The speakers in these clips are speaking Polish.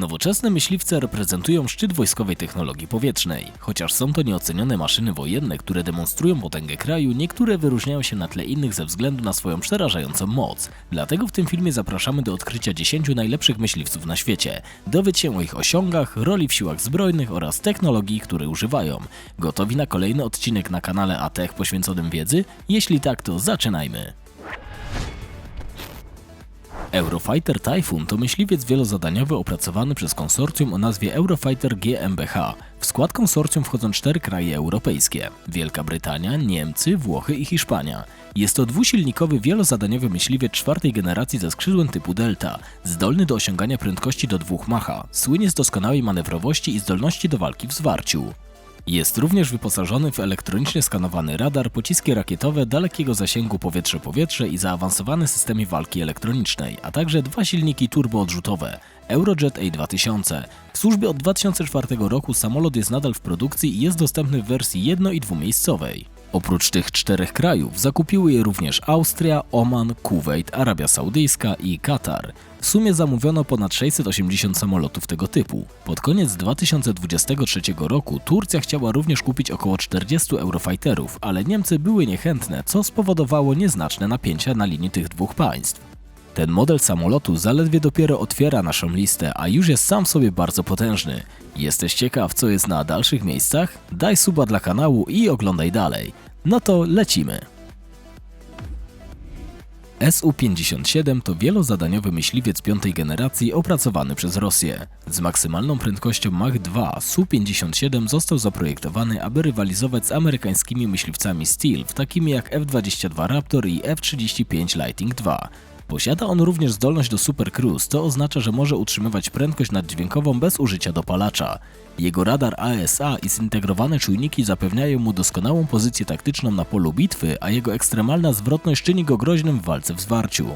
Nowoczesne myśliwce reprezentują szczyt wojskowej technologii powietrznej. Chociaż są to nieocenione maszyny wojenne, które demonstrują potęgę kraju, niektóre wyróżniają się na tle innych ze względu na swoją przerażającą moc. Dlatego w tym filmie zapraszamy do odkrycia 10 najlepszych myśliwców na świecie. Dowiedz się o ich osiągach, roli w siłach zbrojnych oraz technologii, które używają. Gotowi na kolejny odcinek na kanale ATECH poświęconym wiedzy? Jeśli tak, to zaczynajmy. Eurofighter Typhoon to myśliwiec wielozadaniowy opracowany przez konsorcjum o nazwie Eurofighter GmbH. W skład konsorcjum wchodzą cztery kraje europejskie: Wielka Brytania, Niemcy, Włochy i Hiszpania. Jest to dwusilnikowy wielozadaniowy myśliwiec czwartej generacji ze skrzydłem typu Delta, zdolny do osiągania prędkości do 2 Macha, słynie z doskonałej manewrowości i zdolności do walki w zwarciu. Jest również wyposażony w elektronicznie skanowany radar, pociski rakietowe dalekiego zasięgu powietrze-powietrze i zaawansowane systemy walki elektronicznej, a także dwa silniki turboodrzutowe Eurojet A2000. W służbie od 2004 roku samolot jest nadal w produkcji i jest dostępny w wersji jedno- i dwumiejscowej. Oprócz tych czterech krajów zakupiły je również Austria, Oman, Kuwait, Arabia Saudyjska i Katar. W sumie zamówiono ponad 680 samolotów tego typu. Pod koniec 2023 roku Turcja chciała również kupić około 40 Eurofighterów, ale Niemcy były niechętne, co spowodowało nieznaczne napięcia na linii tych dwóch państw. Ten model samolotu zaledwie dopiero otwiera naszą listę, a już jest sam w sobie bardzo potężny. Jesteś ciekaw, co jest na dalszych miejscach? Daj suba dla kanału i oglądaj dalej. No to lecimy. Su-57 to wielozadaniowy myśliwiec piątej generacji opracowany przez Rosję. Z maksymalną prędkością Mach 2 Su-57 został zaprojektowany, aby rywalizować z amerykańskimi myśliwcami Stealth, takimi jak F-22 Raptor i F-35 Lightning II. Posiada on również zdolność do Super Cruise, co oznacza, że może utrzymywać prędkość naddźwiękową bez użycia dopalacza. Jego radar ASA i zintegrowane czujniki zapewniają mu doskonałą pozycję taktyczną na polu bitwy, a jego ekstremalna zwrotność czyni go groźnym w walce w zwarciu.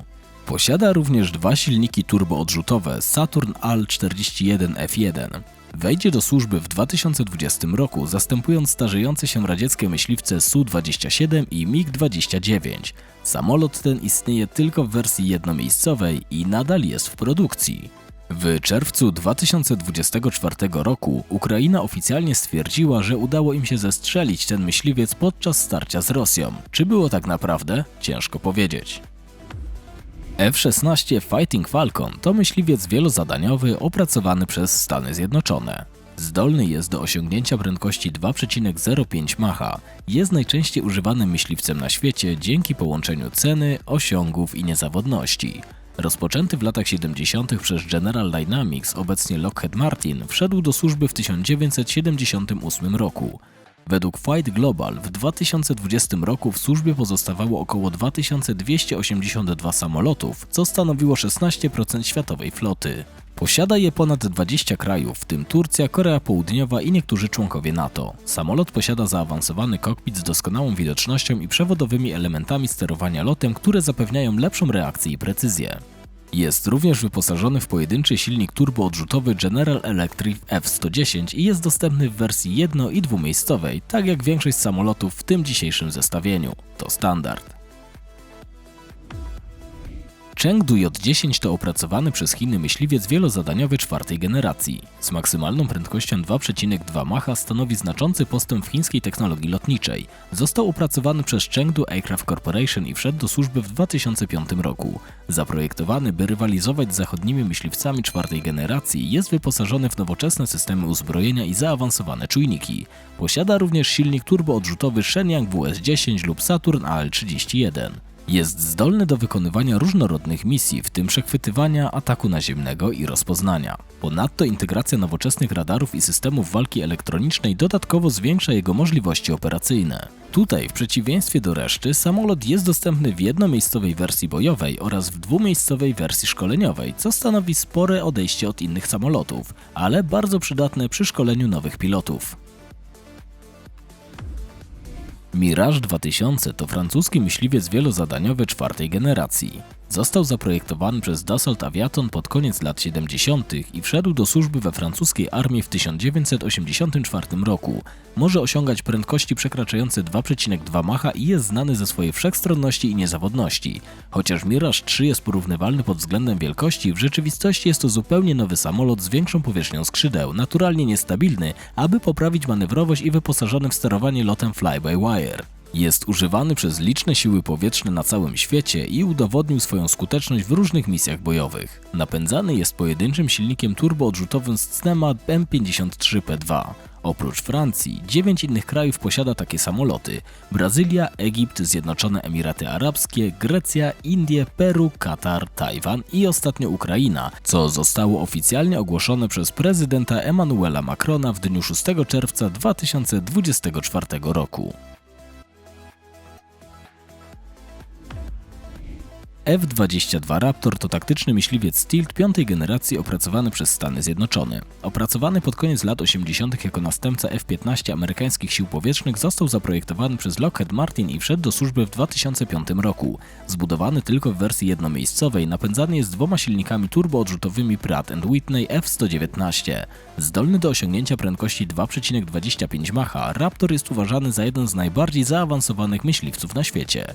Posiada również dwa silniki turboodrzutowe Saturn AL-41F1. Wejdzie do służby w 2020 roku, zastępując starzejące się radzieckie myśliwce Su-27 i MiG-29. Samolot ten istnieje tylko w wersji jednomiejscowej i nadal jest w produkcji. W czerwcu 2024 roku Ukraina oficjalnie stwierdziła, że udało im się zestrzelić ten myśliwiec podczas starcia z Rosją. Czy było tak naprawdę? Ciężko powiedzieć. F-16 Fighting Falcon to myśliwiec wielozadaniowy opracowany przez Stany Zjednoczone. Zdolny jest do osiągnięcia prędkości 2,05 Macha. Jest najczęściej używanym myśliwcem na świecie dzięki połączeniu ceny, osiągów i niezawodności. Rozpoczęty w latach 70. przez General Dynamics, obecnie Lockheed Martin, wszedł do służby w 1978 roku. Według Fight Global w 2020 roku w służbie pozostawało około 2282 samolotów, co stanowiło 16% światowej floty. Posiada je ponad 20 krajów, w tym Turcja, Korea Południowa i niektórzy członkowie NATO. Samolot posiada zaawansowany kokpit z doskonałą widocznością i przewodowymi elementami sterowania lotem, które zapewniają lepszą reakcję i precyzję. Jest również wyposażony w pojedynczy silnik turboodrzutowy General Electric F-110 i jest dostępny w wersji jedno- i dwumiejscowej, tak jak większość samolotów w tym dzisiejszym zestawieniu. To standard. Chengdu J-10 to opracowany przez Chiny myśliwiec wielozadaniowy czwartej generacji. Z maksymalną prędkością 2,2 Macha stanowi znaczący postęp w chińskiej technologii lotniczej. Został opracowany przez Chengdu Aircraft Corporation i wszedł do służby w 2005 roku. Zaprojektowany, by rywalizować z zachodnimi myśliwcami czwartej generacji, jest wyposażony w nowoczesne systemy uzbrojenia i zaawansowane czujniki. Posiada również silnik turboodrzutowy Shenyang WS-10 lub Saturn AL-31. Jest zdolny do wykonywania różnorodnych misji, w tym przechwytywania, ataku naziemnego i rozpoznania. Ponadto integracja nowoczesnych radarów i systemów walki elektronicznej dodatkowo zwiększa jego możliwości operacyjne. Tutaj, w przeciwieństwie do reszty, samolot jest dostępny w jednomiejscowej wersji bojowej oraz w dwumiejscowej wersji szkoleniowej, co stanowi spore odejście od innych samolotów, ale bardzo przydatne przy szkoleniu nowych pilotów. Mirage 2000 to francuski myśliwiec wielozadaniowy czwartej generacji. Został zaprojektowany przez Dassault Aviaton pod koniec lat 70. i wszedł do służby we francuskiej armii w 1984 roku. Może osiągać prędkości przekraczające 2,2 Macha i jest znany ze swojej wszechstronności i niezawodności. Chociaż Mirage 3 jest porównywalny pod względem wielkości, w rzeczywistości jest to zupełnie nowy samolot z większą powierzchnią skrzydeł, naturalnie niestabilny, aby poprawić manewrowość i wyposażony w sterowanie lotem fly-by-wire. Jest używany przez liczne siły powietrzne na całym świecie i udowodnił swoją skuteczność w różnych misjach bojowych. Napędzany jest pojedynczym silnikiem turboodrzutowym z Cnema M53P2. Oprócz Francji, dziewięć innych krajów posiada takie samoloty: Brazylia, Egipt, Zjednoczone Emiraty Arabskie, Grecja, Indie, Peru, Katar, Tajwan i ostatnio Ukraina, co zostało oficjalnie ogłoszone przez prezydenta Emmanuela Macrona w dniu 6 czerwca 2024 roku. F-22 Raptor to taktyczny myśliwiec Stealth piątej generacji opracowany przez Stany Zjednoczone. Opracowany pod koniec lat 80. jako następca F-15 amerykańskich sił powietrznych został zaprojektowany przez Lockheed Martin i wszedł do służby w 2005 roku. Zbudowany tylko w wersji jednomiejscowej, napędzany jest dwoma silnikami turboodrzutowymi Pratt Whitney F-119. Zdolny do osiągnięcia prędkości 2,25 Macha, Raptor jest uważany za jeden z najbardziej zaawansowanych myśliwców na świecie.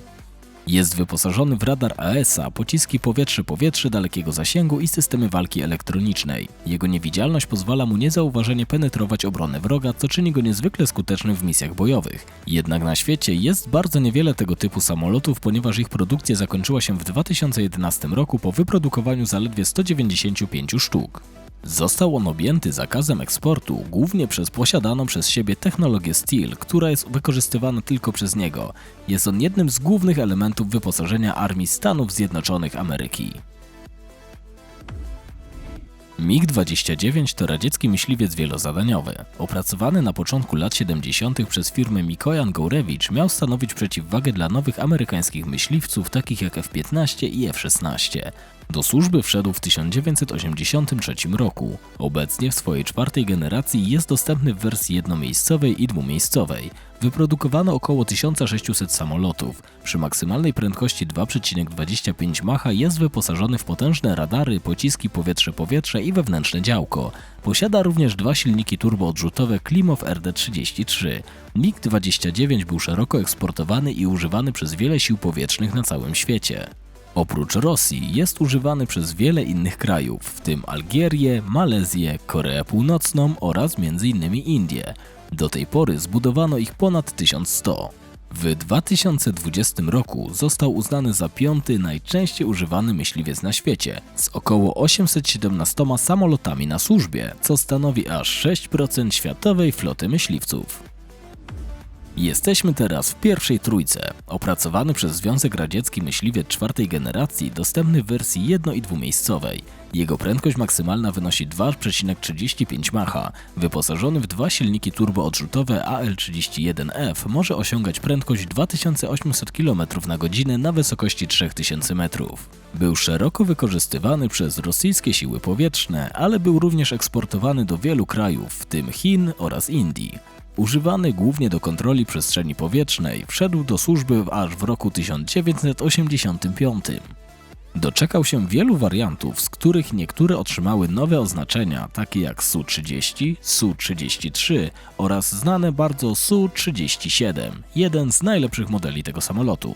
Jest wyposażony w radar AESA, pociski powietrze-powietrze dalekiego zasięgu i systemy walki elektronicznej. Jego niewidzialność pozwala mu niezauważenie penetrować obronę wroga, co czyni go niezwykle skutecznym w misjach bojowych. Jednak na świecie jest bardzo niewiele tego typu samolotów, ponieważ ich produkcja zakończyła się w 2011 roku po wyprodukowaniu zaledwie 195 sztuk. Został on objęty zakazem eksportu głównie przez posiadaną przez siebie technologię Steel, która jest wykorzystywana tylko przez niego. Jest on jednym z głównych elementów wyposażenia Armii Stanów Zjednoczonych Ameryki. MiG-29 to radziecki myśliwiec wielozadaniowy. Opracowany na początku lat 70. przez firmę Mikojan Gourewicz miał stanowić przeciwwagę dla nowych amerykańskich myśliwców takich jak F-15 i F-16. Do służby wszedł w 1983 roku. Obecnie w swojej czwartej generacji jest dostępny w wersji jednomiejscowej i dwumiejscowej. Wyprodukowano około 1600 samolotów. Przy maksymalnej prędkości 2,25 Macha jest wyposażony w potężne radary, pociski powietrze-powietrze i wewnętrzne działko. Posiada również dwa silniki turboodrzutowe Klimov RD-33. MiG-29 był szeroko eksportowany i używany przez wiele sił powietrznych na całym świecie. Oprócz Rosji jest używany przez wiele innych krajów, w tym Algierię, Malezję, Koreę Północną oraz m.in. Indię. Do tej pory zbudowano ich ponad 1100. W 2020 roku został uznany za piąty najczęściej używany myśliwiec na świecie, z około 817 samolotami na służbie, co stanowi aż 6% światowej floty myśliwców. Jesteśmy teraz w pierwszej trójce. Opracowany przez Związek Radziecki myśliwiec czwartej generacji, dostępny w wersji jedno- i dwumiejscowej. Jego prędkość maksymalna wynosi 2,35 Macha. Wyposażony w dwa silniki turboodrzutowe AL-31F może osiągać prędkość 2800 km na godzinę na wysokości 3000 metrów. Był szeroko wykorzystywany przez rosyjskie siły powietrzne, ale był również eksportowany do wielu krajów, w tym Chin oraz Indii. Używany głównie do kontroli przestrzeni powietrznej, wszedł do służby aż w roku 1985. Doczekał się wielu wariantów, z których niektóre otrzymały nowe oznaczenia, takie jak Su-30, Su-33 oraz znane bardzo Su-37, jeden z najlepszych modeli tego samolotu.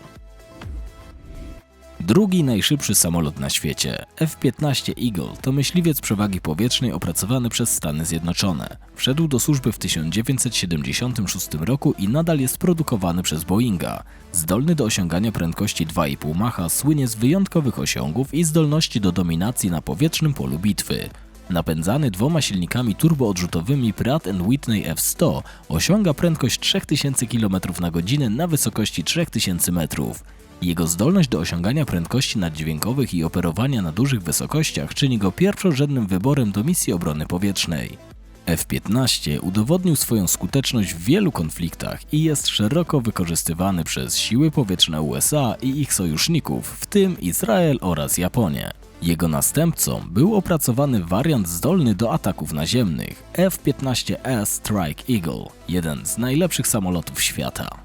Drugi najszybszy samolot na świecie, F-15 Eagle, to myśliwiec przewagi powietrznej opracowany przez Stany Zjednoczone. Wszedł do służby w 1976 roku i nadal jest produkowany przez Boeinga. Zdolny do osiągania prędkości 2,5 Macha, słynie z wyjątkowych osiągów i zdolności do dominacji na powietrznym polu bitwy. Napędzany dwoma silnikami turboodrzutowymi Pratt Whitney F100 osiąga prędkość 3000 km na godzinę na wysokości 3000 metrów. Jego zdolność do osiągania prędkości naddźwiękowych i operowania na dużych wysokościach czyni go pierwszorzędnym wyborem do misji obrony powietrznej. F-15 udowodnił swoją skuteczność w wielu konfliktach i jest szeroko wykorzystywany przez siły powietrzne USA i ich sojuszników, w tym Izrael oraz Japonię. Jego następcą był opracowany wariant zdolny do ataków naziemnych F-15S Strike Eagle, jeden z najlepszych samolotów świata.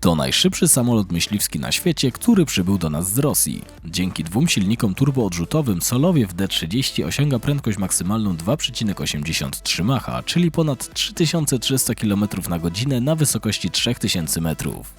To najszybszy samolot myśliwski na świecie, który przybył do nas z Rosji. Dzięki dwóm silnikom turboodrzutowym Solowiew D30 osiąga prędkość maksymalną 2,83 Macha, czyli ponad 3300 km na godzinę na wysokości 3000 metrów.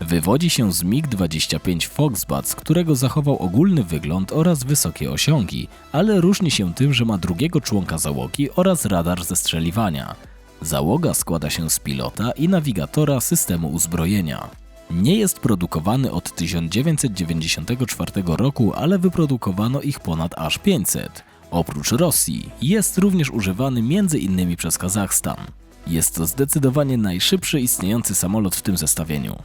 Wywodzi się z MiG-25 Foxbat, którego zachował ogólny wygląd oraz wysokie osiągi, ale różni się tym, że ma drugiego członka załogi oraz radar zestrzeliwania. Załoga składa się z pilota i nawigatora systemu uzbrojenia. Nie jest produkowany od 1994 roku, ale wyprodukowano ich ponad aż 500. Oprócz Rosji jest również używany m.in. przez Kazachstan. Jest to zdecydowanie najszybszy istniejący samolot w tym zestawieniu.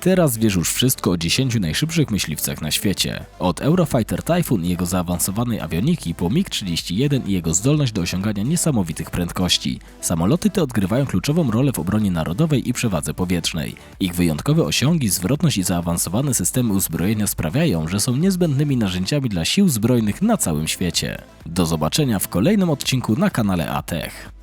Teraz wiesz już wszystko o 10 najszybszych myśliwcach na świecie. Od Eurofighter Typhoon i jego zaawansowanej awioniki po MiG-31 i jego zdolność do osiągania niesamowitych prędkości. Samoloty te odgrywają kluczową rolę w obronie narodowej i przewadze powietrznej. Ich wyjątkowe osiągi, zwrotność i zaawansowane systemy uzbrojenia sprawiają, że są niezbędnymi narzędziami dla sił zbrojnych na całym świecie. Do zobaczenia w kolejnym odcinku na kanale ATECH.